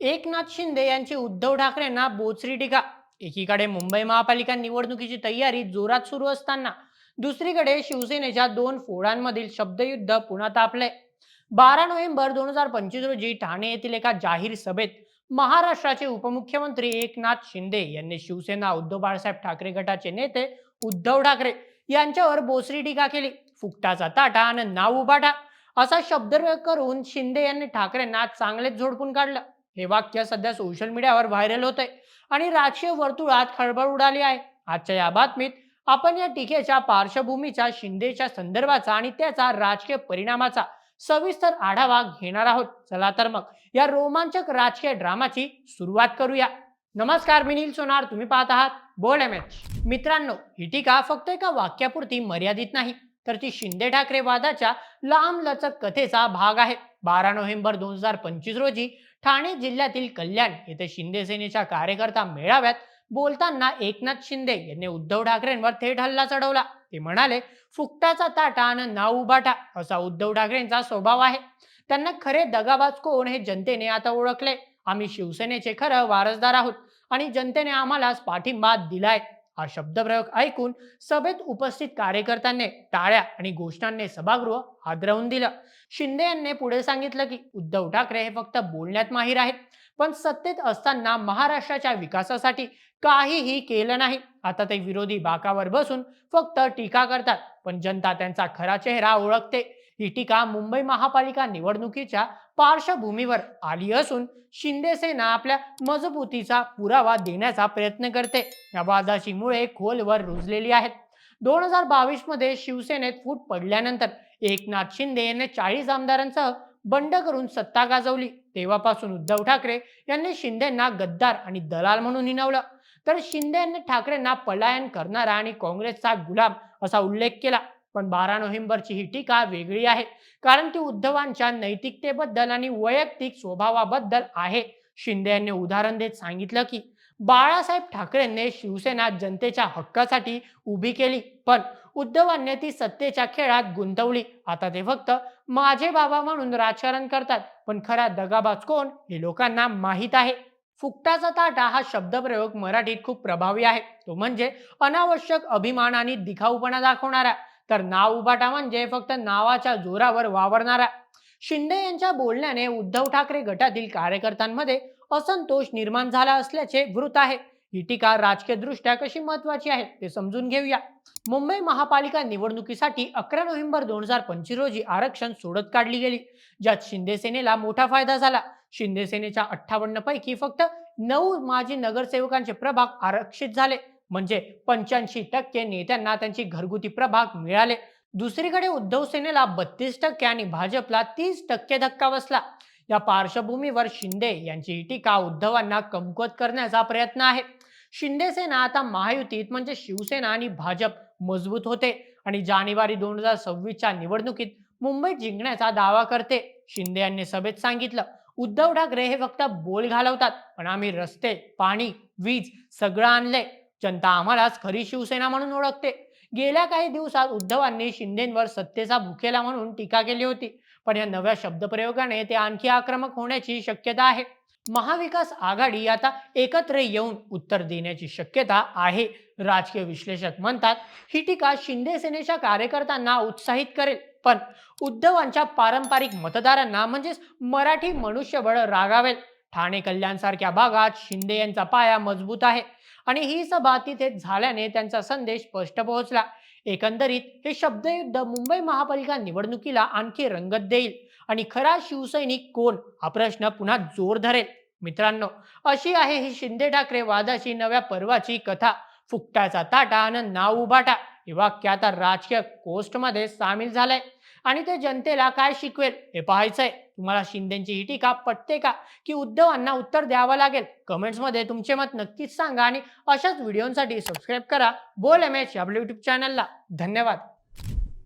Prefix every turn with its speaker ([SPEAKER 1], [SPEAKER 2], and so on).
[SPEAKER 1] एकनाथ शिंदे यांची उद्धव ठाकरेंना बोचरी टीका. एकीकडे मुंबई महापालिका निवडणुकीची तयारी जोरात सुरू असताना दुसरीकडे शिवसेनेच्या दोन फोडांमधील शब्दयुद्ध पुन्हा तापले बारा नोव्हेंबर दोन हजार पंचवीस रोजी ठाणे येथील एका जाहीर सभेत महाराष्ट्राचे उपमुख्यमंत्री एकनाथ शिंदे यांनी शिवसेना उद्धव बाळासाहेब ठाकरे गटाचे नेते उद्धव ठाकरे यांच्यावर बोसरी टीका केली. फुकटाचा ताटा आणि नाव उभाटा असा शब्द करून शिंदे यांनी ठाकरेंना चांगलेच झोडपून काढलं. हे वाक्य सध्या सोशल मीडियावर व्हायरल होत आहे आणि राजकीय वर्तुळात खळबळ उडाली आहे. आजच्या या बातमीत आपण या टीकेच्या पार्श्वभूमीच्या शिंदेच्या संदर्भाचा आणि त्याचा राजकीय परिणामाचा सविस्तर आढावा घेणार आहोत. चला तर मग या रोमांचक राजकीय ड्रामाची सुरुवात करूया. नमस्कार मी नील सोनार. तुम्ही पाहत आहात बोल एम एच मित्रांनो ही टीका फक्त एका वाक्यापुरती मर्यादित नाही तर ती शिंदे ठाकरे वादाच्या लांब लचक कथेचा भाग आहे. बारा नोव्हेंबर दोन हजार पंचवीस रोजी ठाणे जिल्ह्यातील कल्याण येथे शिंदे सेनेच्या कार्यकर्ता मेळाव्यात बोलताना एकनाथ शिंदे यांनी उद्धव ठाकरेंवर थेट हल्ला चढवला. ते म्हणाले फुकटाचा ताटा आणि नाव उभाटा असा उद्धव ठाकरेंचा स्वभाव आहे. त्यांना खरे दगाबाज कोण हे जनतेने आता ओळखले. आम्ही शिवसेनेचे खरं वारसदार आहोत आणि जनतेने आम्हालाच पाठिंबा दिलाय. हा शब्दप्रयोग ऐकून सभेत उपस्थित कार्यकर्त्यांनी टाळ्या आणि घोषणांनी सभागृह हादरवून दिलं. शिंदे यांनी पुढे सांगितलं की उद्धव ठाकरे हे फक्त बोलण्यात माहीर आहेत पण सत्तेत असताना महाराष्ट्राच्या विकासासाठी काहीही केलं नाही. आता ते विरोधी बाकावर बसून फक्त टीका करतात पण जनता त्यांचा खरा चेहरा ओळखते. ही टीका मुंबई महापालिका निवडणुकीच्या पार्श्वभूमीवर आली असून शिंदे सेना आपल्या मजबूतीचा पुरावा देण्याचा प्रयत्न करते. या वादाची मुळे खोलवर रुजलेली आहेत. दोन हजार बावीसमध्ये शिवसेनेत फूट पडल्यानंतर एकनाथ शिंदे यांनी चाळीस आमदारांसह बंड करून सत्ता गाजवली. तेव्हापासून उद्धव ठाकरे यांनी शिंदेना गद्दार आणि दलाल म्हणून हिनवलं तर शिंदे यांनी ठाकरेंना पलायन करणारा आणि काँग्रेसचा गुलाम असा उल्लेख केला. पण बारा नोव्हेंबरची ही टीका वेगळी आहे. कारण ती उद्धवांच्या नैतिकतेबद्दल आणि वैयक्तिक स्वभावाबद्दल आहे. शिंदे यांनी उदाहरण देत सांगितलं की बाळासाहेब ठाकरेंनी शिवसेना जनतेच्या हक्कासाठी उभी केली पण उद्धवांनी ती सत्तेच्या खेळात गुंतवली. आता ते फक्त माझे बाबा म्हणून राजकारण करतात पण खरा दगाबाज कोण हे लोकांना माहीत आहे. फुकटाचा ताटा हा शब्दप्रयोग मराठीत खूप प्रभावी आहे. तो म्हणजे अनावश्यक अभिमान आणि दिखाऊपणा दाखवणारा. तर नाव उभाटा म्हणजे फक्त नावाच्या जोरावर वावरणारा. शिंदे यांच्या बोलण्याने उद्धव ठाकरे गटातील कार्यकर्त्यांमध्ये असंतोष निर्माण झाला असल्याचे वृत्त आहे. ही टीका राजकीय दृष्ट्या कशी महत्वाची आहे ते समजून घेऊया. मुंबई महापालिका निवडणुकीसाठी अकरा नोव्हेंबर दोन हजार पंचवीस रोजी आरक्षण सोडत काढली गेली. ज्यात शिंदे सेनेला मोठा फायदा झाला. शिंदे सेनेच्या अठ्ठावन्न पैकी फक्त नऊ माजी नगरसेवकांचे प्रभाग आरक्षित झाले. म्हणजे पंच्याऐंशी टक्के नेत्यांना त्यांची घरगुती प्रभाग मिळाले. दुसरीकडे उद्धव सेनेला बत्तीस टक्के आणि भाजपला तीस टक्के धक्का बसला. या पार्श्वभूमीवर शिंदे यांची ही टीका उद्धवांना कमकुवत करण्याचा प्रयत्न आहे. शिंदे सेना आता महायुतीत म्हणजे शिवसेना आणि भाजप मजबूत होते आणि जानेवारी दोन हजार सव्वीसच्या निवडणुकीत मुंबई जिंकण्याचा दावा करते शिंदे यांनी सभेत सांगितलं. उद्धव ठाकरे हे फक्त बोल घालवतात पण आम्ही रस्ते पाणी वीज सगळं आणलंय. जनता आम्हालाच खरी शिवसेना म्हणून ओळखते. गेल्या काही दिवसात उद्धवांनी शिंदेंवर सत्तेचा भुकेला म्हणून टीका केली होती. पण या नव्या शब्दप्रयोगाने ते आणखी आक्रमक होण्याची शक्यता आहे. महाविकास आघाडी आता एकत्र येऊन उत्तर देण्याची शक्यता आहे राजकीय विश्लेषक म्हणतात. ही टीका शिंदे सेनेच्या कार्यकर्त्यांना उत्साहित करेल. पण उद्धवांच्या पारंपरिक मतदारांना म्हणजेच मराठी मनुष्यबळ रागावेल. ठाणे कल्याण सारख्या भागात शिंदे यांचा पाया मजबूत आहे. आणि ही सभा तिथे झाल्याने त्यांचा संदेश स्पष्ट पोहोचला. एकंदरीत हे शब्दयुद्ध मुंबई महापालिका निवडणुकीला आणखी रंगत देईल. आणि खरा शिवसैनिक कोण? हा प्रश्न पुन्हा जोर धरेल. मित्रांनो अशी आहे ही शिंदे ठाकरे वादाची नव्या पर्वाची कथा. फुकटाचा ताटा आणि नाव उभाटा. हे वाक्य आता राजकीय कोस्टमध्ये सामील झालंय. आणि ते जनतेला काय शिकवेल हे पाहायचंय. तुम्हाला शिंदेची ही टीका पटते का? की उद्धवांना उत्तर द्यावं लागेल. कमेंट्समध्ये तुमचे मत नक्कीच सांगा आणि अशाच व्हिडिओसाठी सबस्क्राईब करा. बोल एम एच आपल्या युट्यूब चॅनलला धन्यवाद.